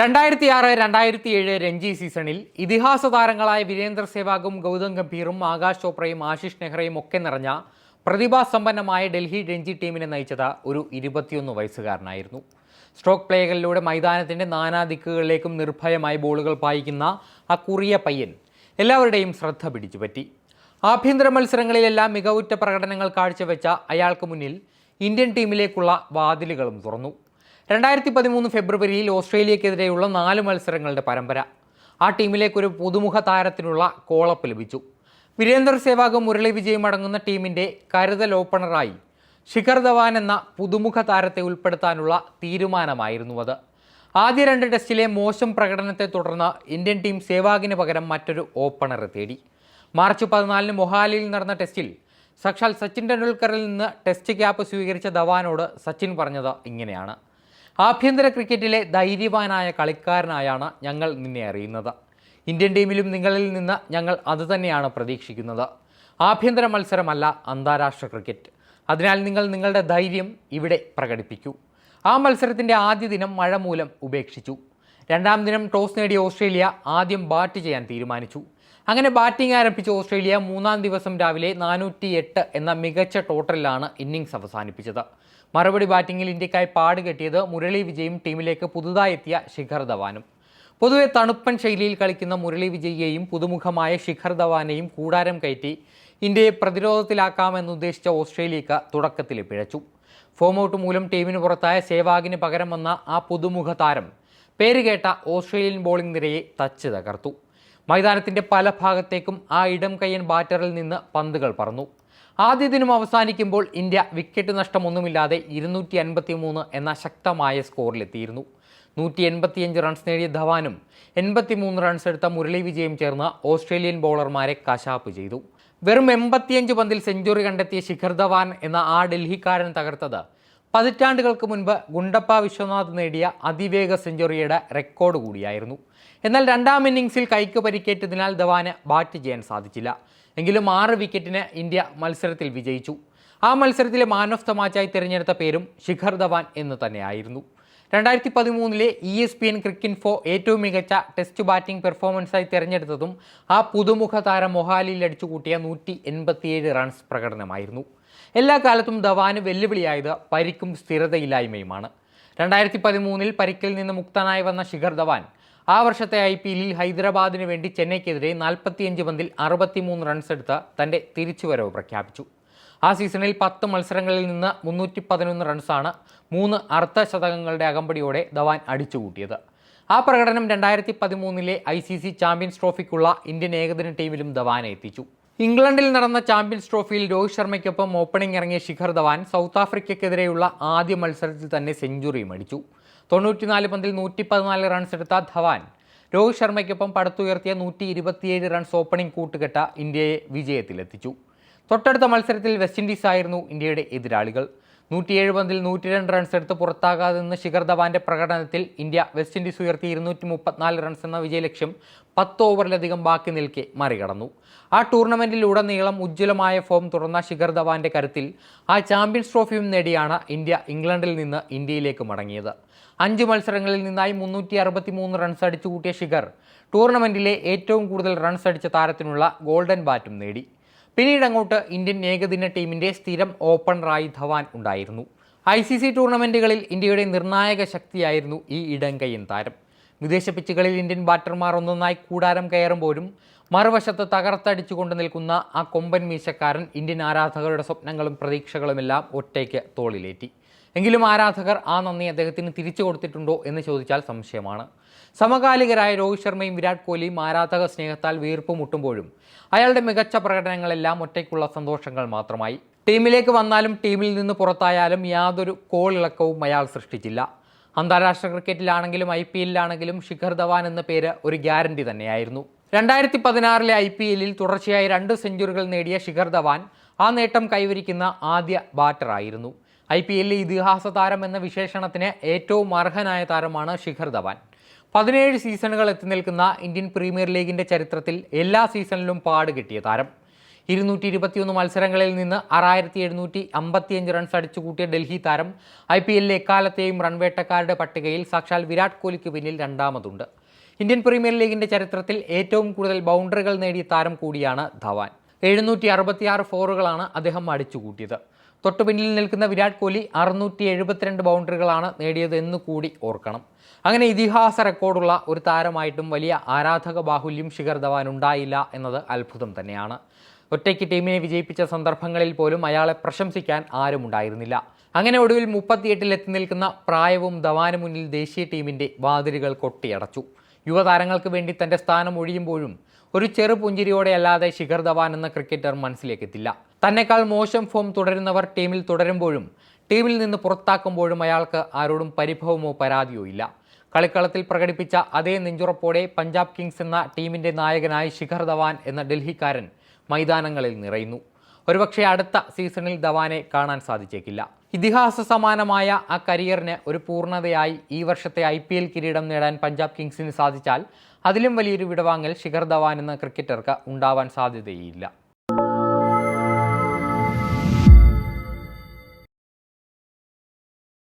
രണ്ടായിരത്തി ആറ് രണ്ടായിരത്തി ഏഴ് രഞ്ജി സീസണിൽ ഇതിഹാസ താരങ്ങളായ വീരേന്ദ്ര സെവാഗും ഗൗതം ഗംഭീറും ആകാശ് ചോപ്രയും ആശിഷ് നെഹ്റയും ഒക്കെ നിറഞ്ഞ പ്രതിഭാസമ്പന്നമായ ഡൽഹി രഞ്ജി ടീമിനെ നയിച്ചത് ഒരു ഇരുപത്തിയൊന്ന് വയസ്സുകാരനായിരുന്നു. സ്ട്രോക്ക് പ്ലേകളിലൂടെ മൈതാനത്തിന്റെ നാനാ ദിക്കുകളിലേക്കും നിർഭയമായി ബോളുകൾ പായിക്കുന്ന ആ കുറിയ പയ്യൻ എല്ലാവരുടെയും ശ്രദ്ധ പിടിച്ചുപറ്റി. ആഭ്യന്തര മത്സരങ്ങളിലെല്ലാം മികവുറ്റ പ്രകടനങ്ങൾ കാഴ്ചവെച്ച അയാൾക്ക് മുന്നിൽ ഇന്ത്യൻ ടീമിലേക്കുള്ള വാതിലുകളും തുറന്നു. രണ്ടായിരത്തി പതിമൂന്ന് ഫെബ്രുവരിയിൽ ഓസ്ട്രേലിയക്കെതിരെയുള്ള നാല് മത്സരങ്ങളുടെ പരമ്പര. ആ ടീമിലേക്ക് ഒരു പുതുമുഖ താരത്തിനുള്ള കോളപ്പ് ലഭിച്ചു. വീരേന്ദർ സേവാഗും മുരളി വിജയും അടങ്ങുന്ന ടീമിന്റെ കരുതൽ ഓപ്പണറായി ശിഖർ ധവാൻ എന്ന പുതുമുഖ താരത്തെ ഉൾപ്പെടുത്താനുള്ള തീരുമാനമായിരുന്നു അത്. ആദ്യ രണ്ട് ടെസ്റ്റിലെ മോശം പ്രകടനത്തെ തുടർന്ന് ഇന്ത്യൻ ടീം സേവാഗിന് പകരം മറ്റൊരു ഓപ്പണറെ തേടി. മാർച്ച് പതിനാലിന് മൊഹാലിയിൽ നടന്ന ടെസ്റ്റിൽ സക്ഷാൽ സച്ചിൻ ടെണ്ടുൽക്കറിൽ നിന്ന് ടെസ്റ്റ് ക്യാപ്പ് സ്വീകരിച്ച ധവാനോട് സച്ചിൻ പറഞ്ഞത് ഇങ്ങനെയാണ്. ആഭ്യന്തര ക്രിക്കറ്റിലെ ധൈര്യവാനായ കളിക്കാരനായാണ് ഞങ്ങൾ നിന്നെ അറിയുന്നത്. ഇന്ത്യൻ ടീമിലും നിങ്ങളിൽ നിന്ന് ഞങ്ങൾ അതുതന്നെയാണ് പ്രതീക്ഷിക്കുന്നത്. ആഭ്യന്തര മത്സരമല്ല അന്താരാഷ്ട്ര ക്രിക്കറ്റ്. അതിനാൽ നിങ്ങൾ നിങ്ങളുടെ ധൈര്യം ഇവിടെ പ്രകടിപ്പിക്കൂ. ആ മത്സരത്തിന്റെ ആദ്യ ദിനം മഴ മൂലം ഉപേക്ഷിച്ചു. രണ്ടാം ദിനം ടോസ് നേടിയ ഓസ്ട്രേലിയ ആദ്യം ബാറ്റ് ചെയ്യാൻ തീരുമാനിച്ചു. അങ്ങനെ ബാറ്റിംഗ് ആരംഭിച്ച ഓസ്ട്രേലിയ മൂന്നാം ദിവസം രാവിലെ നാനൂറ്റി എട്ട് എന്ന മികച്ച ടോട്ടലിലാണ് ഇന്നിംഗ്സ് അവസാനിപ്പിച്ചത്. മറുപടി ബാറ്റിംഗിൽ ഇന്ത്യക്കായി പാട് കെട്ടിയത് മുരളി വിജയും ടീമിലേക്ക് പുതുതായി എത്തിയ ശിഖർ ധവാനും. പൊതുവെ തണുപ്പൻ ശൈലിയിൽ കളിക്കുന്ന മുരളി വിജയിയെയും പുതുമുഖമായ ശിഖർ ധവാനെയും കൂടാരം കയറ്റി ഇന്ത്യയെ പ്രതിരോധത്തിലാക്കാമെന്നുദ്ദേശിച്ച ഓസ്ട്രേലിയക്ക് തുടക്കത്തിൽ പിഴച്ചു. ഫോം ഔട്ട് മൂലം ടീമിന് പുറത്തായ സേവാഗിന് പകരം വന്ന ആ പുതുമുഖ താരം പേരുകേട്ട ഓസ്ട്രേലിയൻ ബോളിംഗ് നിരയെ തച്ച് തകർത്തു. മൈതാനത്തിന്റെ പല ഭാഗത്തേക്കും ആ ഇടം കയ്യൻ ബാറ്ററിൽ നിന്ന് പന്തുകൾ പറന്നു. ആദ്യ ദിനം അവസാനിക്കുമ്പോൾ ഇന്ത്യ വിക്കറ്റ് നഷ്ടമൊന്നുമില്ലാതെ ഇരുന്നൂറ്റി അൻപത്തി മൂന്ന് എന്ന ശക്തമായ സ്കോറിലെത്തിയിരുന്നു. നൂറ്റി എൺപത്തിയഞ്ച് റൺസ് നേടിയ ധവാനും എൺപത്തിമൂന്ന് റൺസ് എടുത്ത മുരളി വിജയും ചേർന്ന് ഓസ്ട്രേലിയൻ ബൗളർമാരെ കശാപ്പ് ചെയ്തു. വെറും എൺപത്തിയഞ്ച് പന്തിൽ സെഞ്ചുറി കണ്ടെത്തിയ ശിഖർ ധവാൻ എന്ന ആ ഡൽഹിക്കാരൻ തകർത്തത് പതിറ്റാണ്ടുകൾക്ക് മുൻപ് ഗുണ്ടപ്പ വിശ്വനാഥ് നേടിയ അതിവേഗ സെഞ്ചുറിയുടെ റെക്കോർഡ് കൂടിയായിരുന്നു. എന്നാൽ രണ്ടാം ഇന്നിംഗ്സിൽ കൈക്ക് പരിക്കേറ്റതിനാൽ ധവാന് ബാറ്റ് ചെയ്യാൻ സാധിച്ചില്ല. എങ്കിലും ആറ് വിക്കറ്റിന് ഇന്ത്യ മത്സരത്തിൽ വിജയിച്ചു. ആ മത്സരത്തിലെ മാൻ ഓഫ് ദ മാച്ചായി തിരഞ്ഞെടുത്ത പേരും ശിഖർ ധവാൻ എന്ന് തന്നെയായിരുന്നു. രണ്ടായിരത്തി പതിമൂന്നിലെ E S P N Cricinfo ഏറ്റവും മികച്ച ടെസ്റ്റ് ബാറ്റിംഗ് പെർഫോമൻസായി തിരഞ്ഞെടുത്തതും ആ പുതുമുഖ താരം മൊഹാലിയിൽ അടിച്ചുകൂട്ടിയ നൂറ്റി എൺപത്തിയേഴ് റൺസ് പ്രകടനമായിരുന്നു. എല്ലാ കാലത്തും ധവാന് വെല്ലുവിളിയായത് പരിക്കും സ്ഥിരതയില്ലായ്മയുമാണ്. രണ്ടായിരത്തി പതിമൂന്നിൽ പരിക്കിൽ നിന്ന് മുക്തനായി വന്ന ശിഖർ ധവാൻ ആ വർഷത്തെ ഐ പി എല്ലിൽ ഹൈദരാബാദിന് വേണ്ടി ചെന്നൈക്കെതിരെ നാൽപ്പത്തിയഞ്ച് പന്തിൽ അറുപത്തിമൂന്ന് റൺസ് എടുത്ത് തന്റെ തിരിച്ചുവരവ് പ്രഖ്യാപിച്ചു. ആ സീസണിൽ പത്ത് മത്സരങ്ങളിൽ നിന്ന് മുന്നൂറ്റി പതിനൊന്ന് റൺസാണ് മൂന്ന് അർദ്ധശതകങ്ങളുടെ അകമ്പടിയോടെ ധവാൻ അടിച്ചുകൂട്ടിയത്. ആ പ്രകടനം രണ്ടായിരത്തി പതിമൂന്നിലെ ഐ സി സി ചാമ്പ്യൻസ് ട്രോഫിക്കുള്ള ഇന്ത്യൻ ഏകദിന ടീമിലും ധവാനെ എത്തിച്ചു. ഇംഗ്ലണ്ടിൽ നടന്ന ചാമ്പ്യൻസ് ട്രോഫിയിൽ രോഹിത് ശർമ്മയ്ക്കൊപ്പം ഓപ്പണിംഗ് ഇറങ്ങിയ ശിഖർ ധവാൻ സൗത്ത് ആഫ്രിക്കയ്ക്കെതിരെയുള്ള ആദ്യ മത്സരത്തിൽ തന്നെ സെഞ്ചുറി അടിച്ചു തൊണ്ണൂറ്റിനാല് പന്തിൽ നൂറ്റി പതിനാല് റൺസ് എടുത്ത ധവാൻ രോഹിത് ശർമ്മയ്ക്കൊപ്പം പടുത്തുയർത്തിയ നൂറ്റി ഇരുപത്തിയേഴ് റൺസ് ഓപ്പണിംഗ് കൂട്ടുകെട്ട ഇന്ത്യയെ വിജയത്തിലെത്തിച്ചു. തൊട്ടടുത്ത മത്സരത്തിൽ വെസ്റ്റ് ഇൻഡീസ് ആയിരുന്നു ഇന്ത്യയുടെ എതിരാളികൾ. നൂറ്റിയേഴ് പന്തിൽ നൂറ്റി രണ്ട് റൺസ് എടുത്ത് പുറത്താകാതെ നിന്ന് ശിഖർ ധവാന്റെ പ്രകടനത്തിൽ ഇന്ത്യ വെസ്റ്റ് ഇൻഡീസ് ഉയർത്തി ഇരുന്നൂറ്റി മുപ്പത്തിനാല് റൺസ് എന്ന വിജയലക്ഷ്യം പത്ത് ഓവറിലധികം ബാക്കി നിൽക്കെ മറികടന്നു. ആ ടൂർണമെന്റിലുടനീളം ഉജ്ജ്വലമായ ഫോം തുറന്ന ശിഖർ ധവാന്റെ കരുത്തിൽ ആ ചാമ്പ്യൻസ് ട്രോഫിയും നേടിയാണ് ഇന്ത്യ ഇംഗ്ലണ്ടിൽ നിന്ന് ഇന്ത്യയിലേക്ക് മടങ്ങിയത്. അഞ്ച് മത്സരങ്ങളിൽ നിന്നായി മുന്നൂറ്റി അറുപത്തി മൂന്ന് റൺസ് അടിച്ചുകൂട്ടിയ ശിഖർ ടൂർണമെന്റിലെ ഏറ്റവും കൂടുതൽ റൺസ് അടിച്ച താരത്തിനുള്ള ഗോൾഡൻ ബാറ്റും നേടി. പിന്നീട് അങ്ങോട്ട് ഇന്ത്യൻ ഏകദിന ടീമിന്റെ സ്ഥിരം ഓപ്പണറായി ധവാൻ ഉണ്ടായിരുന്നു. ഐ സി സി ടൂർണമെന്റുകളിൽ ഇന്ത്യയുടെ നിർണായക ശക്തിയായിരുന്നു ഈ ഇടങ്കയ്യൻ താരം. വിദേശ പിച്ചുകളിൽ ഇന്ത്യൻ ബാറ്റർമാർ ഒന്നൊന്നായി കൂടാരം കയറുമ്പോഴും മറുവശത്ത് തകർത്തടിച്ചുകൊണ്ട് നിൽക്കുന്ന ആ കൊമ്പൻ മീശക്കാരൻ ഇന്ത്യൻ ആരാധകരുടെ സ്വപ്നങ്ങളും പ്രതീക്ഷകളുമെല്ലാം ഒറ്റയ്ക്ക് തോളിലേറ്റി. എങ്കിലും ആരാധകർ ആ നന്ദി അദ്ദേഹത്തിന് തിരിച്ചു കൊടുത്തിട്ടുണ്ടോ എന്ന് ചോദിച്ചാൽ സംശയമാണ്. സമകാലികരായ രോഹിത് ശർമ്മയും വിരാട് കോഹ്ലിയും ആരാധക സ്നേഹത്താൽ വീർപ്പ് മുട്ടുമ്പോഴും അയാളുടെ മികച്ച പ്രകടനങ്ങളെല്ലാം ഒറ്റയ്ക്കുള്ള സന്തോഷങ്ങൾ മാത്രമായി. ടീമിലേക്ക് വന്നാലും ടീമിൽ നിന്ന് പുറത്തായാലും യാതൊരു കോളിളക്കവും അയാൾ സൃഷ്ടിച്ചില്ല. അന്താരാഷ്ട്ര ക്രിക്കറ്റിലാണെങ്കിലും ഐ പി എല്ലിലാണെങ്കിലും ശിഖർ ധവാൻ എന്ന പേര് ഒരു ഗ്യാരണ്ടി തന്നെയായിരുന്നു. രണ്ടായിരത്തി പതിനാറിലെ ഐ പി എല്ലിൽ തുടർച്ചയായി രണ്ട് സെഞ്ചുറികൾ നേടിയ ശിഖർ ധവാൻ ആ നേട്ടം കൈവരിക്കുന്ന ആദ്യ ബാറ്ററായിരുന്നു. ഐ പി എല്ലിൽ ഇതിഹാസ താരം എന്ന വിശേഷണത്തിന് ഏറ്റവും അർഹനായ താരമാണ് ശിഖർ ധവാൻ. പതിനേഴ് സീസണുകൾ എത്തി നിൽക്കുന്ന ഇന്ത്യൻ പ്രീമിയർ ലീഗിന്റെ ചരിത്രത്തിൽ എല്ലാ സീസണിലും പാട് കിട്ടിയ താരം. ഇരുന്നൂറ്റി ഇരുപത്തിയൊന്ന് മത്സരങ്ങളിൽ നിന്ന് ആറായിരത്തി എഴുന്നൂറ്റി അമ്പത്തിയഞ്ച് റൺസ് അടിച്ചു കൂട്ടിയ ഡൽഹി താരം ഐ പി എല്ലിലെ എക്കാലത്തെയും റൺവേട്ടക്കാരുടെ പട്ടികയിൽ സാക്ഷാൽ വിരാട് കോഹ്ലിക്ക് പിന്നിൽ രണ്ടാമതുണ്ട്. ഇന്ത്യൻ പ്രീമിയർ ലീഗിന്റെ ചരിത്രത്തിൽ ഏറ്റവും കൂടുതൽ ബൗണ്ടറികൾ നേടിയ താരം കൂടിയാണ് ധവാൻ. എഴുന്നൂറ്റി അറുപത്തിയാറ് ഫോറുകളാണ് അദ്ദേഹം അടിച്ചുകൂട്ടിയത് തൊട്ടു പിന്നിൽ നിൽക്കുന്ന വിരാട് കോഹ്ലി അറുന്നൂറ്റി എഴുപത്തിരണ്ട് ബൗണ്ടറികളാണ് നേടിയത് എന്ന് കൂടി ഓർക്കണം. അങ്ങനെ ഇതിഹാസ റെക്കോർഡുള്ള ഒരു താരമായിട്ടും വലിയ ആരാധക ബാഹുല്യം ശിഖർ ധവാൻ ഉണ്ടായില്ല എന്നത് അത്ഭുതം തന്നെയാണ്. ഒറ്റയ്ക്ക് ടീമിനെ വിജയിപ്പിച്ച സന്ദർഭങ്ങളിൽ പോലും അയാളെ പ്രശംസിക്കാൻ ആരുമുണ്ടായിരുന്നില്ല അങ്ങനെ ഒടുവിൽ മുപ്പത്തിയെട്ടിൽ എത്തി നിൽക്കുന്ന പ്രായവും ധവാന് മുന്നിൽ ദേശീയ ടീമിന്റെ വാതിലുകൾ കൊട്ടിയടച്ചു. യുവതാരങ്ങൾക്ക് വേണ്ടി തന്റെ സ്ഥാനം ഒഴിയുമ്പോഴും ഒരു ചെറു പുഞ്ചിരിയോടെ അല്ലാതെ ശിഖർ ധവാൻ എന്ന ക്രിക്കറ്റർ മനസ്സിലേക്കെത്തില്ല. തന്നെക്കാൾ മോശം ഫോം തുടരുന്നവർ ടീമിൽ തുടരുമ്പോഴും ടീമിൽ നിന്ന് പുറത്താക്കുമ്പോഴും അയാൾക്ക് ആരോടും പരിഭവമോ പരാതിയോ ഇല്ല. കളിക്കളത്തിൽ പ്രകടിപ്പിച്ച അതേ നെഞ്ചുറപ്പോടെ പഞ്ചാബ് കിങ്സ് എന്ന ടീമിന്റെ നായകനായ ശിഖർ ധവാൻ എന്ന ഡൽഹിക്കാരൻ മൈതാനങ്ങളിൽ നിറയുന്നു. ഒരുപക്ഷെ അടുത്ത സീസണിൽ ധവാനെ കാണാൻ സാധിച്ചേക്കില്ല. ഇതിഹാസ സമാനമായ ആ കരിയറിന് ഒരു പൂർണതയായി ഈ വർഷത്തെ ഐ പി എൽ കിരീടം നേടാൻ പഞ്ചാബ് കിങ്സിന് സാധിച്ചാൽ അതിലും വലിയൊരു വിടവാങ്ങൽ ശിഖർ ധവാൻ എന്ന ക്രിക്കറ്റർക്ക് ഉണ്ടാവാൻ സാധ്യതയില്ല.